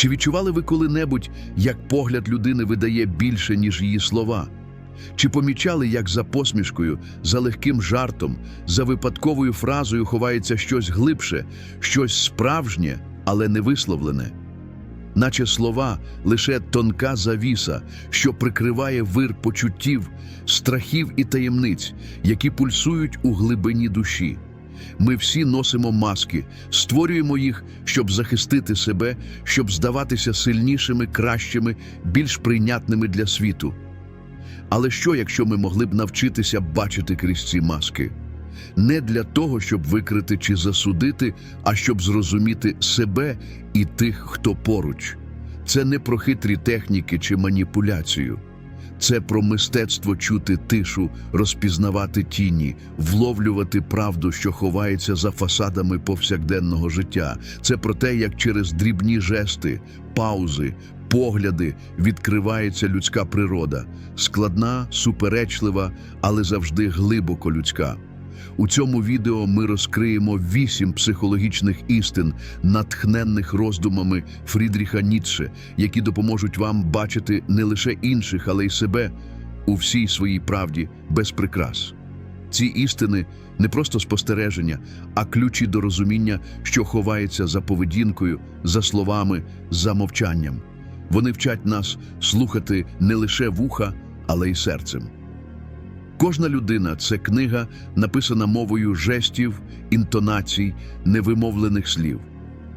Чи відчували ви коли-небудь, як погляд людини видає більше, ніж її слова? Чи помічали, як за посмішкою, за легким жартом, за випадковою фразою ховається щось глибше, щось справжнє, але не висловлене? Наче слова лише тонка завіса, що прикриває вир почуттів, страхів і таємниць, які пульсують у глибині душі. Ми всі носимо маски, створюємо їх, щоб захистити себе, щоб здаватися сильнішими, кращими, більш прийнятними для світу. Але що, якщо ми могли б навчитися бачити крізь ці маски? Не для того, щоб викрити чи засудити, а щоб зрозуміти себе і тих, хто поруч. Це не про хитрі техніки чи маніпуляцію. Це про мистецтво чути тишу, розпізнавати тіні, вловлювати правду, що ховається за фасадами повсякденного життя. Це про те, як через дрібні жести, паузи, погляди відкривається людська природа, складна, суперечлива, але завжди глибоко людська. У цьому відео ми розкриємо вісім психологічних істин, натхненних роздумами Фрідріха Ніцше, які допоможуть вам бачити не лише інших, але й себе у всій своїй правді без прикрас. Ці істини не просто спостереження, а ключі до розуміння, що ховається за поведінкою, за словами, за мовчанням. Вони вчать нас слухати не лише вуха, але й серцем. Кожна людина це книга, написана мовою жестів, інтонацій, невимовлених слів.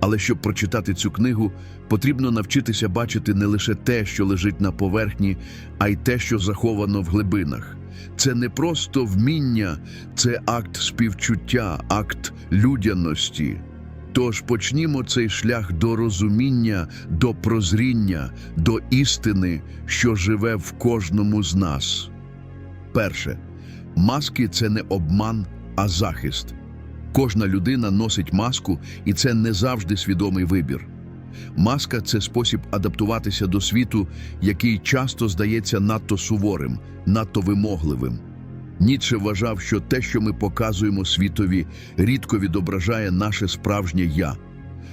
Але щоб прочитати цю книгу, потрібно навчитися бачити не лише те, що лежить на поверхні, а й те, що заховано в глибинах. Це не просто вміння, це акт співчуття, акт людяності. Тож почнімо цей шлях до розуміння, до прозріння, до істини, що живе в кожному з нас. Перше, маски це не обман, а захист. Кожна людина носить маску, і це не завжди свідомий вибір. Маска це спосіб адаптуватися до світу, який часто здається надто суворим, надто вимогливим. Ніцше вважав, що те, що ми показуємо світові, рідко відображає наше справжнє я.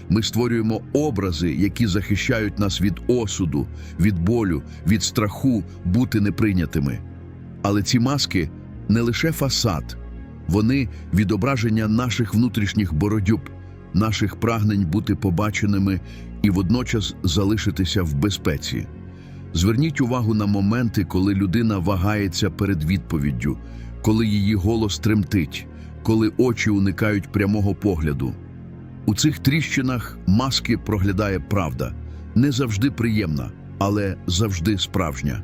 Ми створюємо образи, які захищають нас від осуду, від болю, від страху бути неприйнятими. Але ці маски не лише фасад, вони відображення наших внутрішніх боротьб, наших прагнень бути побаченими і водночас залишитися в безпеці. Зверніть увагу на моменти, коли людина вагається перед відповіддю, коли її голос тремтить, коли очі уникають прямого погляду. У цих тріщинах маски проглядає правда, не завжди приємна, але завжди справжня.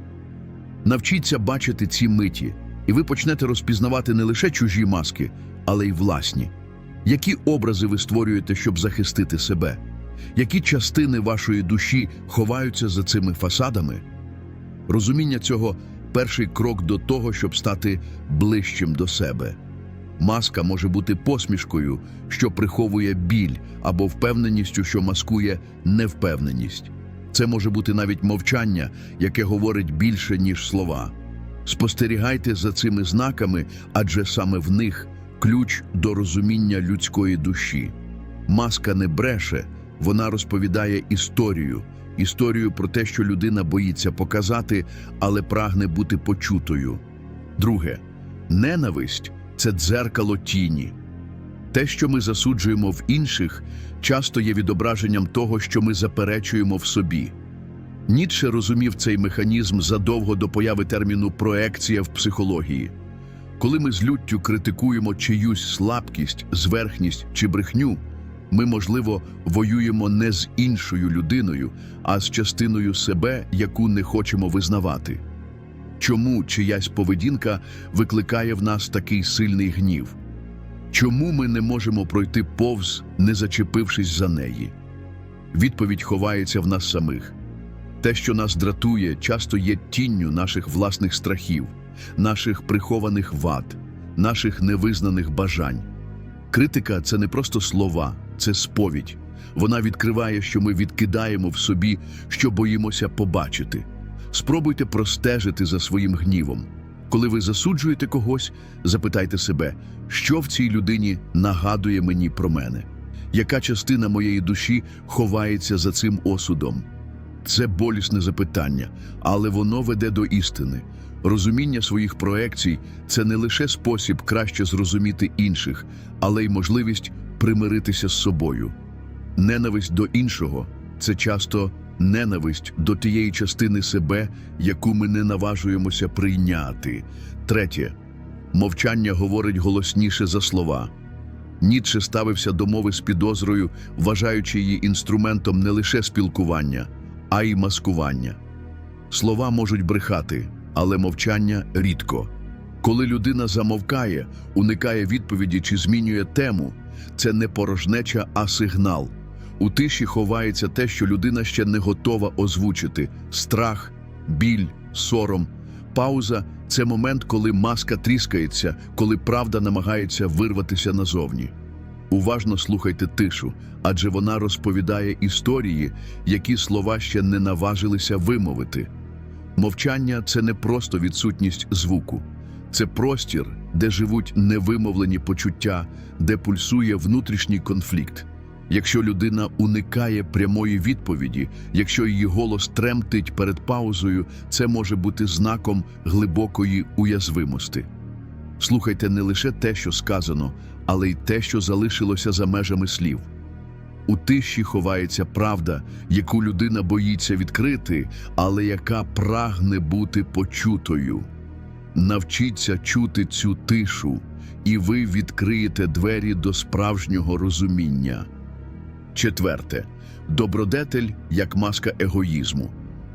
Навчіться бачити ці миті, і ви почнете розпізнавати не лише чужі маски, але й власні. Які образи ви створюєте, щоб захистити себе? Які частини вашої душі ховаються за цими фасадами? Розуміння цього перший крок до того, щоб стати ближчим до себе. Маска може бути посмішкою, що приховує біль, або впевненістю, що маскує невпевненість. Це може бути навіть мовчання, яке говорить більше, ніж слова. Спостерігайте за цими знаками, адже саме в них ключ до розуміння людської душі. Маска не бреше, вона розповідає історію, історію про те, що людина боїться показати, але прагне бути почутою. Друге, ненависть це дзеркало тіні. Те, що ми засуджуємо в інших, часто є відображенням того, що ми заперечуємо в собі. Ніцше розумів цей механізм задовго до появи терміну проекція в психології. Коли ми з люттю критикуємо чиюсь слабкість, зверхність чи брехню, ми, можливо, воюємо не з іншою людиною, а з частиною себе, яку не хочемо визнавати. Чому чиясь поведінка викликає в нас такий сильний гнів? Чому ми не можемо пройти повз, не зачепившись за неї? Відповідь ховається в нас самих. Те, що нас дратує, часто є тінню наших власних страхів, наших прихованих вад, наших невизнаних бажань. Критика це не просто слова, це сповідь. Вона відкриває, що ми відкидаємо в собі, що боїмося побачити. Спробуйте простежити за своїм гнівом. Коли ви засуджуєте когось, запитайте себе, що в цій людині нагадує мені про мене. Яка частина моєї душі ховається за цим осудом? Це болісне запитання, але воно веде до істини. Розуміння своїх проекцій це не лише спосіб краще зрозуміти інших, але й можливість примиритися з собою. Ненависть до іншого це часто ненависть до тієї частини себе, яку ми не наважуємося прийняти. Третє мовчання говорить голосніше за слова. Ніцше ставився до мови з підозрою, вважаючи її інструментом не лише спілкування, а й маскування. Слова можуть брехати, але мовчання рідко. Коли людина замовкає, уникає відповіді чи змінює тему, це не порожнеча, а сигнал. У тиші ховається те, що людина ще не готова озвучити: страх, біль, сором. Пауза це момент, коли маска тріскається, коли правда намагається вирватися назовні. Уважно слухайте тишу, адже вона розповідає історії, які слова ще не наважилися вимовити. Мовчання це не просто відсутність звуку, це простір, де живуть невимовлені почуття, де пульсує внутрішній конфлікт. Якщо людина уникає прямої відповіді, якщо її голос тремтить перед паузою, це може бути знаком глибокої уязвимості. Слухайте не лише те, що сказано, але й те, що залишилося за межами слів. У тиші ховається правда, яку людина боїться відкрити, але яка прагне бути почутою. Навчіться чути цю тишу, і ви відкриєте двері до справжнього розуміння. Четверте. Добродетель як маска егоїзму.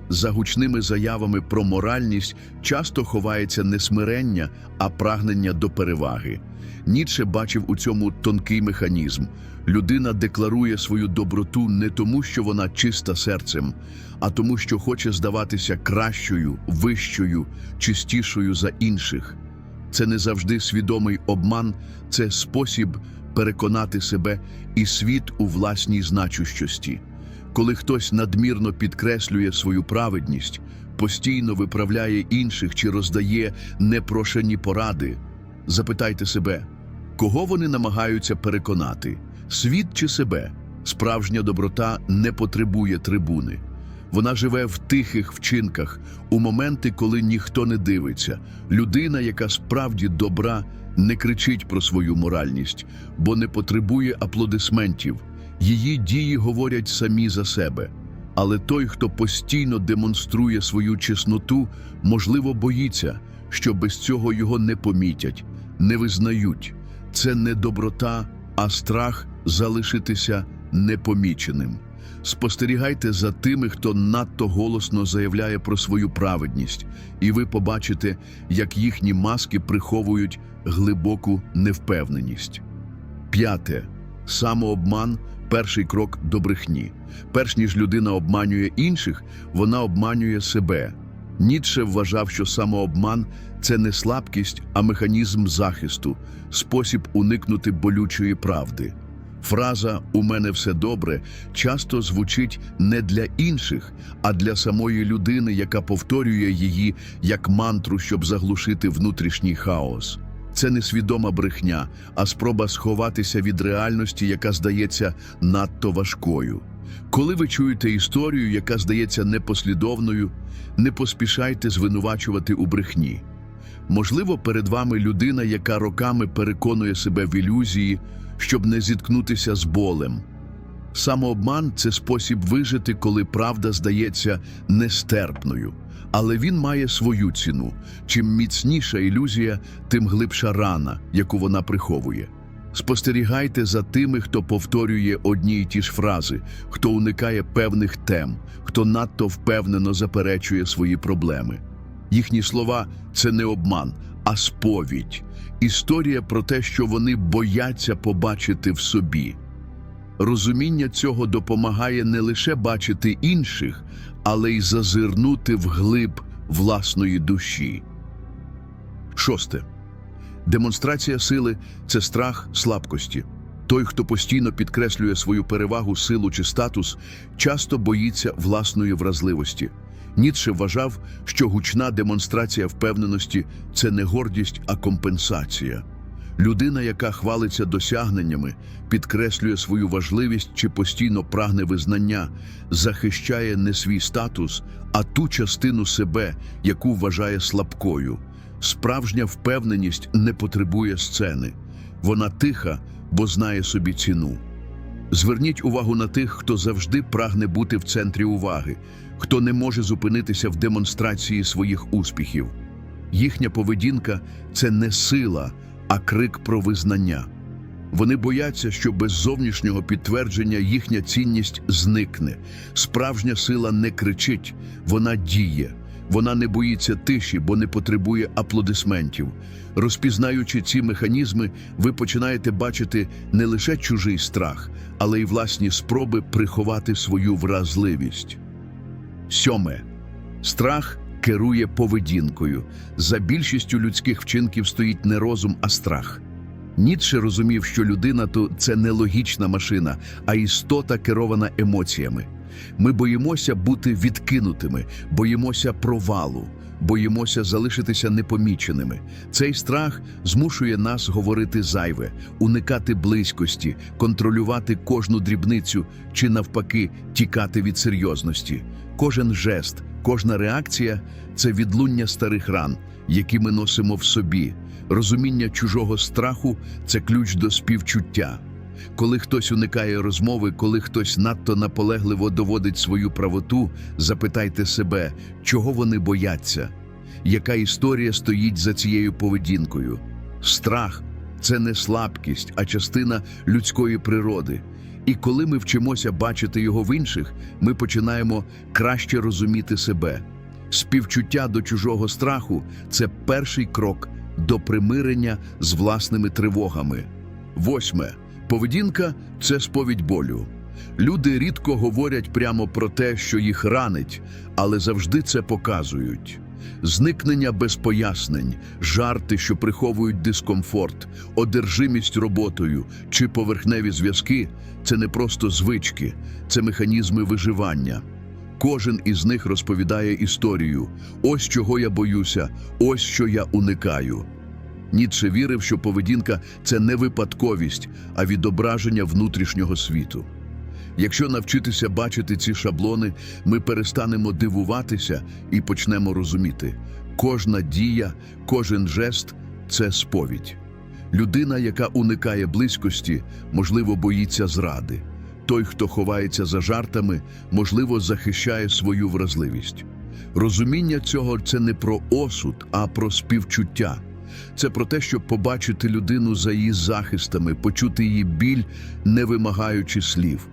За гучними заявами про моральність часто ховається не смирення, а прагнення до переваги. Ніцше бачив у цьому тонкий механізм. Людина декларує свою доброту не тому, що вона чиста серцем, а тому, що хоче здаватися кращою, вищою, чистішою за інших. Це не завжди свідомий обман, це спосіб переконати себе і світ у власній значущості. Коли хтось надмірно підкреслює свою праведність, постійно виправляє інших чи роздає непрошені поради, запитайте себе, кого вони намагаються переконати світ чи себе? Справжня доброта не потребує трибуни. Вона живе в тихих вчинках, у моменти, коли ніхто не дивиться. Людина, яка справді добра, не кричить про свою моральність, бо не потребує аплодисментів. Її дії говорять самі за себе. Але той, хто постійно демонструє свою чесноту, можливо, боїться, що без цього його не помітять, не визнають. Це не доброта, а страх залишитися непоміченим. Спостерігайте за тими, хто надто голосно заявляє про свою праведність, і ви побачите, як їхні маски приховують глибоку невпевненість. П'яте. Самообман перший крок до брехні. Перш ніж людина обманює інших, вона обманює себе. Ніцше вважав, що самообман це не слабкість, а механізм захисту, спосіб уникнути болючої правди. Фраза У мене все добре часто звучить не для інших, а для самої людини, яка повторює її як мантру, щоб заглушити внутрішній хаос. Це не свідома брехня, а спроба сховатися від реальності, яка здається надто важкою. Коли ви чуєте історію, яка здається непослідовною, не поспішайте звинувачувати у брехні. Можливо, перед вами людина, яка роками переконує себе в ілюзії, щоб не зіткнутися з болем. Самообман це спосіб вижити, коли правда здається нестерпною. Але він має свою ціну. Чим міцніша ілюзія, тим глибша рана, яку вона приховує. Спостерігайте за тими, хто повторює одні й ті ж фрази, хто уникає певних тем, хто надто впевнено заперечує свої проблеми. Їхні слова це не обман, а сповідь. Історія про те, що вони бояться побачити в собі. Розуміння цього допомагає не лише бачити інших, але й зазирнути вглиб власної душі. Шосте. Демонстрація сили це страх слабкості. Той, хто постійно підкреслює свою перевагу, силу чи статус, часто боїться власної вразливості. Ніцше вважав, що гучна демонстрація впевненості це не гордість, а компенсація. Людина, яка хвалиться досягненнями, підкреслює свою важливість чи постійно прагне визнання, захищає не свій статус, а ту частину себе, яку вважає слабкою. Справжня впевненість не потребує сцени. Вона тиха, бо знає собі ціну. Зверніть увагу на тих, хто завжди прагне бути в центрі уваги, хто не може зупинитися в демонстрації своїх успіхів. Їхня поведінка це не сила, а крик про визнання. Вони бояться, що без зовнішнього підтвердження їхня цінність зникне. Справжня сила не кричить, вона діє. Вона не боїться тиші, бо не потребує аплодисментів. Розпізнаючи ці механізми, ви починаєте бачити не лише чужий страх, але й власні спроби приховати свою вразливість. Сьоме. Страх керує поведінкою. За більшістю людських вчинків стоїть не розум, а страх. Ніцше розумів, що людина то це не логічна машина, а істота керована емоціями. Ми боїмося бути відкинутими, боїмося провалу, боїмося залишитися непоміченими. Цей страх змушує нас говорити зайве, уникати близькості, контролювати кожну дрібницю чи, навпаки, тікати від серйозності. Кожен жест, кожна реакція це відлуння старих ран, які ми носимо в собі. Розуміння чужого страху це ключ до співчуття. Коли хтось уникає розмови, коли хтось надто наполегливо доводить свою правоту, запитайте себе, чого вони бояться, яка історія стоїть за цією поведінкою. Страх це не слабкість, а частина людської природи. І коли ми вчимося бачити його в інших, ми починаємо краще розуміти себе. Співчуття до чужого страху це перший крок до примирення з власними тривогами. Восьме. Поведінка це сповідь болю. Люди рідко говорять прямо про те, що їх ранить, але завжди це показують. Зникнення без пояснень, жарти, що приховують дискомфорт, одержимість роботою чи поверхневі зв'язки це не просто звички, це механізми виживання. Кожен із них розповідає історію: ось чого я боюся, ось що я уникаю. Ніцше вірив, що поведінка це не випадковість, а відображення внутрішнього світу. Якщо навчитися бачити ці шаблони, ми перестанемо дивуватися і почнемо розуміти. Кожна дія, кожен жест це сповідь. Людина, яка уникає близькості, можливо, боїться зради. Той, хто ховається за жартами, можливо, захищає свою вразливість. Розуміння цього це не про осуд, а про співчуття. Це про те, щоб побачити людину за її захистами, почути її біль, не вимагаючи слів.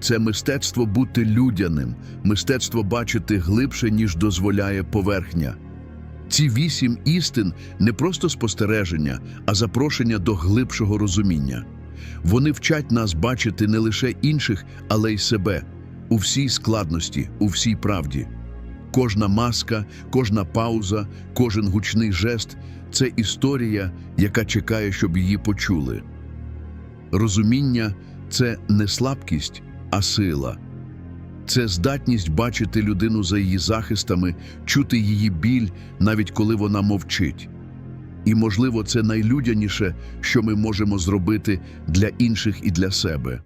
Це мистецтво бути людяним, мистецтво бачити глибше, ніж дозволяє поверхня. Ці вісім істин не просто спостереження, а запрошення до глибшого розуміння. Вони вчать нас бачити не лише інших, але й себе у всій складності, у всій правді. Кожна маска, кожна пауза, кожен гучний жест це історія, яка чекає, щоб її почули. Розуміння це не слабкість, а сила. Це здатність бачити людину за її захистами, чути її біль, навіть коли вона мовчить. І, можливо, це найлюдяніше, що ми можемо зробити для інших і для себе.